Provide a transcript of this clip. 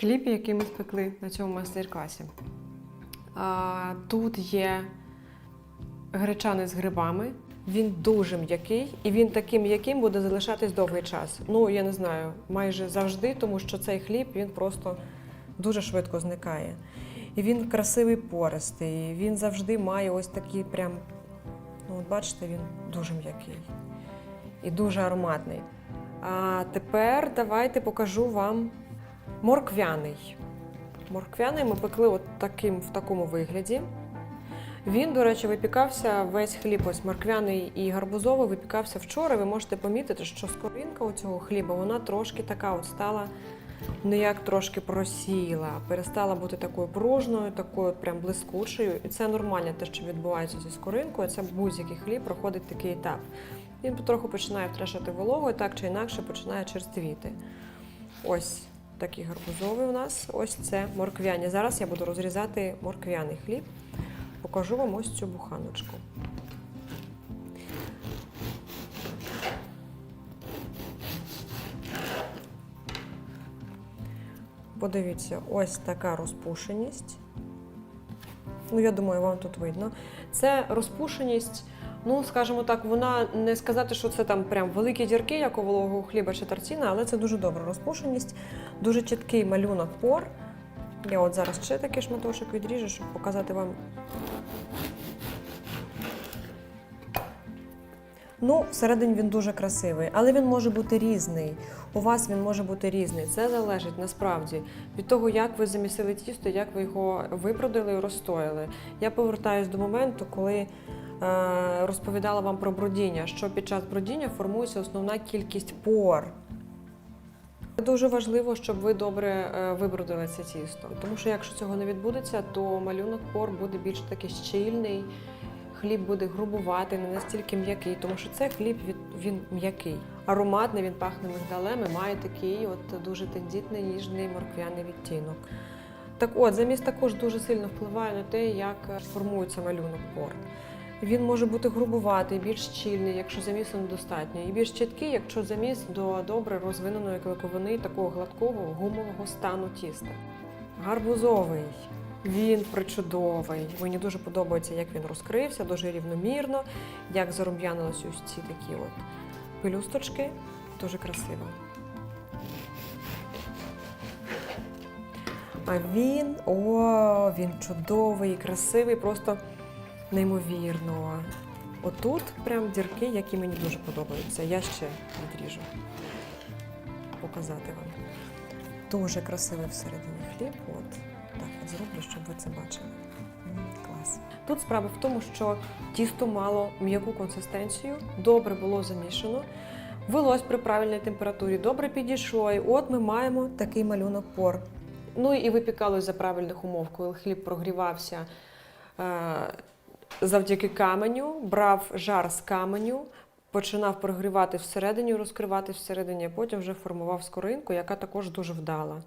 хліб, який ми спекли на цьому майстер-класі. Тут є гречаний з грибами. Він дуже м'який, і він таким м'яким буде залишатись довгий час. Ну, я не знаю, майже завжди, тому що цей хліб він просто дуже швидко зникає. І він красивий пористий, він завжди має ось такий прям, ну, от бачите, він дуже м'який і дуже ароматний. А тепер давайте покажу вам морквяний. Морквяний ми пекли от таким, в такому вигляді. Він, до речі, випікався весь хліб, ось морквяний і гарбузовий випікався вчора. Ви можете помітити, що скоринка у цього хліба вона трошки така от стала, ну як трошки просіла, перестала бути такою пружною, такою прям блискучою. І це нормально, те, що відбувається зі скоринкою. Це будь-який хліб проходить такий етап. Він потроху починає втрачати вологу, і так чи інакше починає черствіти. Ось такий гарбузовий у нас. Ось це морквяні. Зараз я буду розрізати морквяний хліб. Покажу вам ось цю буханочку. Подивіться, ось така розпушеність. Ну, я думаю, вам тут видно. Це розпушеність, ну, скажімо так, вона не сказати, що це там прям великі дірки, як у вологого хліба чи тартіна, але це дуже добра розпушеність, дуже чіткий малюнок пор. Я от зараз ще такий шматочок відріжу, щоб показати вам. Ну, всередині він дуже красивий, але він може бути різний. У вас він може бути різний. Це залежить насправді від того, як ви замісили тісто, як ви його випродали і розстояли. Я повертаюсь до моменту, коли розповідала вам про бродіння, що під час бродіння формується основна кількість пор. Дуже важливо, щоб ви добре е, вибродили це тісто. Тому що якщо цього не відбудеться, то малюнок пор буде більш такий щільний, хліб буде грубувати, не настільки м'який, тому що це хліб він м'який. Ароматний, він пахне мигдалем і має такий от дуже тендітний, ніжний морквяний відтінок. Так от, замість також дуже сильно впливає на те, як е, формується малюнок пор. Він може бути грубуватий, більш щільний, якщо замісу недостатньо, і більш чіткий, якщо заміс до добре розвиненої клейковини такого гладкого гумового стану тіста. Гарбузовий. Він причудовий. Мені дуже подобається, як він розкрився, дуже рівномірно, як зарум'янились ось ці такі от пелюсточки. Дуже красиво. А він, о, він чудовий, красивий, просто неймовірно. Отут прям дірки, які мені дуже подобаються. Я ще відріжу. Показати вам. Дуже красивий всередині хліб. От так от зроблю, щоб ви це бачили. Клас. Тут справа в тому, що тісто мало м'яку консистенцію, добре було замішано. Велось при правильній температурі, добре підійшло. І от ми маємо такий малюнок пор. Ну і випікалось за правильних умов, коли хліб прогрівався е, завдяки каменю, брав жар з каменю, починав прогрівати всередині, розкривати всередині, а потім вже формував скоринку, яка також дуже вдала.